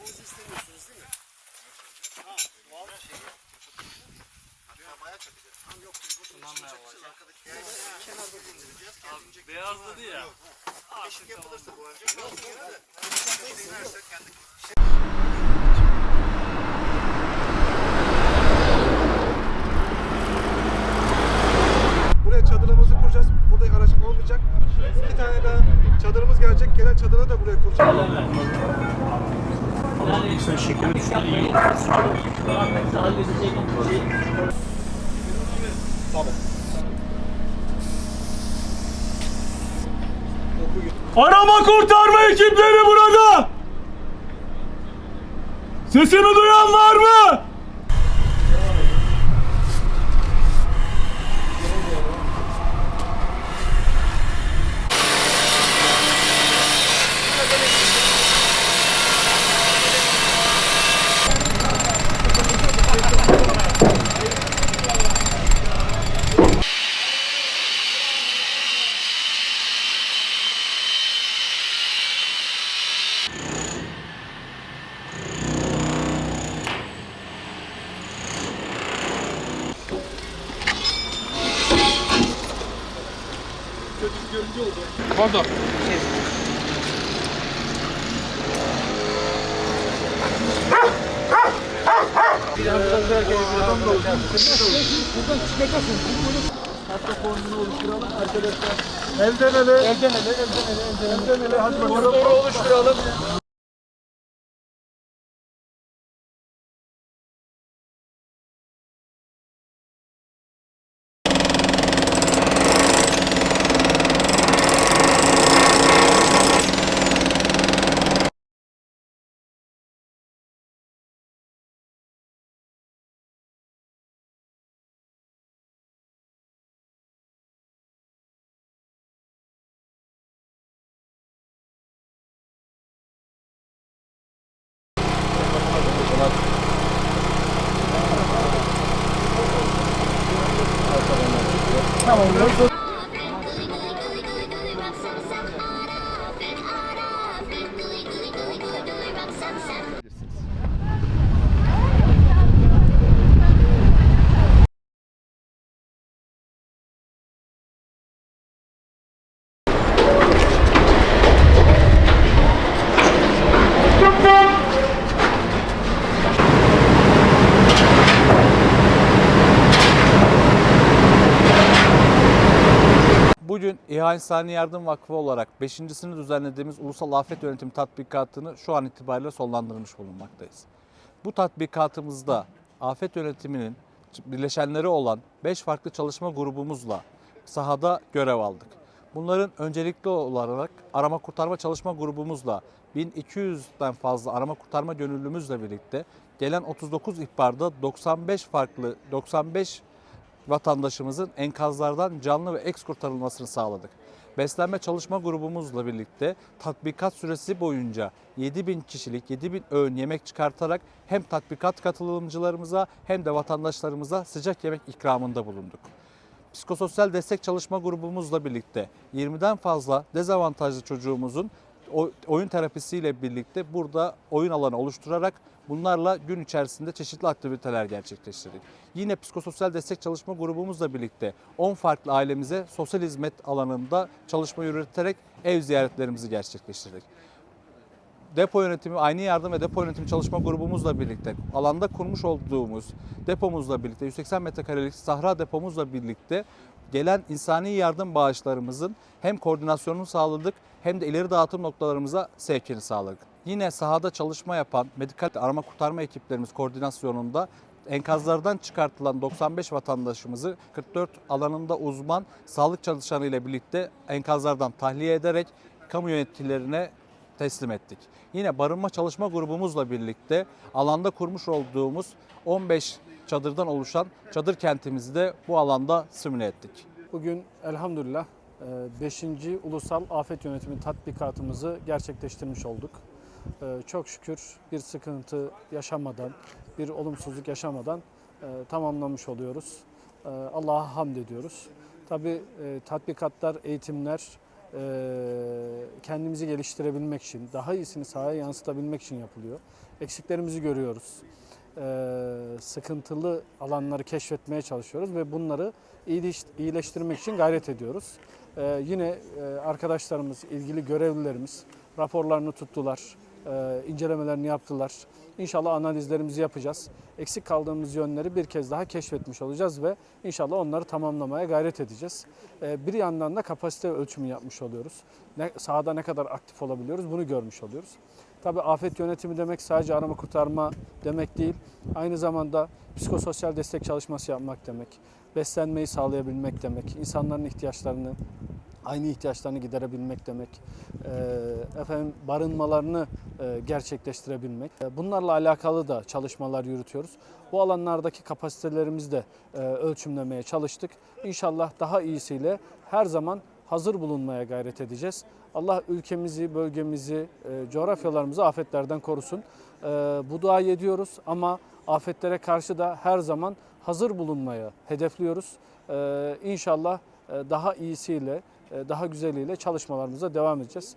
yapmamızı istemiyorsunuz değil mi? Ha, çakacağız. Tam yok. Bundan ne olacak? Arkadaki yani kenarda indireceğiz. Kendince Beyazladı ya. Işık yapılırsa bu önce. Yok olmayacak. İki tane daha çadırımız gelecek. Gelen çadırı da buraya kuracağız. Sen şekeri düştü iyi olur. Arama kurtarma ekipleri burada! Sesimi duyan var mı? Pardon. Elden ele. Elden ele. Elden ele. Elden ele. Hadi bakalım. oluşturalım. Não, mas eu tô Bugün İHA İnsani Yardım Vakfı olarak 5.sini düzenlediğimiz Ulusal Afet Yönetimi tatbikatını şu an itibariyle sonlandırmış bulunmaktayız. Bu tatbikatımızda afet yönetiminin bileşenleri olan 5 farklı çalışma grubumuzla sahada görev aldık. Bunların öncelikli olarak arama kurtarma çalışma grubumuzla 1200'den fazla arama kurtarma gönüllümüzle birlikte gelen 39 ihbarda 95 farklı 95 vatandaşımızın enkazlardan canlı ve eks kurtarılmasını sağladık. Beslenme çalışma grubumuzla birlikte tatbikat süresi boyunca 7000 kişilik 7000 öğün yemek çıkartarak hem tatbikat katılımcılarımıza hem de vatandaşlarımıza sıcak yemek ikramında bulunduk. Psikososyal destek çalışma grubumuzla birlikte 20'den fazla dezavantajlı çocuğumuzun oyun terapisiyle birlikte burada oyun alanı oluşturarak bunlarla gün içerisinde çeşitli aktiviteler gerçekleştirdik. Yine psikososyal destek çalışma grubumuzla birlikte 10 farklı ailemize sosyal hizmet alanında çalışma yürüterek ev ziyaretlerimizi gerçekleştirdik depo yönetimi, aynı yardım ve depo yönetimi çalışma grubumuzla birlikte, alanda kurmuş olduğumuz depomuzla birlikte, 180 metrekarelik sahra depomuzla birlikte gelen insani yardım bağışlarımızın hem koordinasyonunu sağladık hem de ileri dağıtım noktalarımıza sevkini sağladık. Yine sahada çalışma yapan medikal arama kurtarma ekiplerimiz koordinasyonunda enkazlardan çıkartılan 95 vatandaşımızı 44 alanında uzman sağlık çalışanı ile birlikte enkazlardan tahliye ederek kamu yöneticilerine teslim ettik. Yine barınma çalışma grubumuzla birlikte alanda kurmuş olduğumuz 15 çadırdan oluşan çadır kentimizi de bu alanda simüle ettik. Bugün elhamdülillah 5. Ulusal Afet Yönetimi tatbikatımızı gerçekleştirmiş olduk. E, Çok şükür bir sıkıntı yaşamadan, bir olumsuzluk yaşamadan e, tamamlamış oluyoruz. E, Allah'a hamd ediyoruz. Tabi tatbikatlar, eğitimler e, kendimizi geliştirebilmek için, daha iyisini sahaya yansıtabilmek için yapılıyor. Eksiklerimizi görüyoruz. E, sıkıntılı alanları keşfetmeye çalışıyoruz ve bunları iyileştirmek için gayret ediyoruz. E, yine e, arkadaşlarımız, ilgili görevlilerimiz raporlarını tuttular, e, incelemelerini yaptılar. İnşallah analizlerimizi yapacağız. Eksik kaldığımız yönleri bir kez daha keşfetmiş olacağız ve inşallah onları tamamlamaya gayret edeceğiz. Ee, Bir yandan da kapasite ölçümü yapmış oluyoruz. Ne, sahada ne kadar aktif olabiliyoruz bunu görmüş oluyoruz. Tabii afet yönetimi demek sadece arama kurtarma demek değil. Aynı zamanda psikososyal destek çalışması yapmak demek. Beslenmeyi sağlayabilmek demek. insanların ihtiyaçlarını aynı ihtiyaçlarını giderebilmek demek, Ee, efendim barınmalarını e, gerçekleştirebilmek. E, Bunlarla alakalı da çalışmalar yürütüyoruz. Bu alanlardaki kapasitelerimizi de e, ölçümlemeye çalıştık. İnşallah daha iyisiyle her zaman hazır bulunmaya gayret edeceğiz. Allah ülkemizi, bölgemizi, e, coğrafyalarımızı afetlerden korusun. E, Bu duayı ediyoruz ama afetlere karşı da her zaman hazır bulunmaya hedefliyoruz. E, İnşallah daha iyisiyle, daha güzeliyle çalışmalarımıza devam edeceğiz.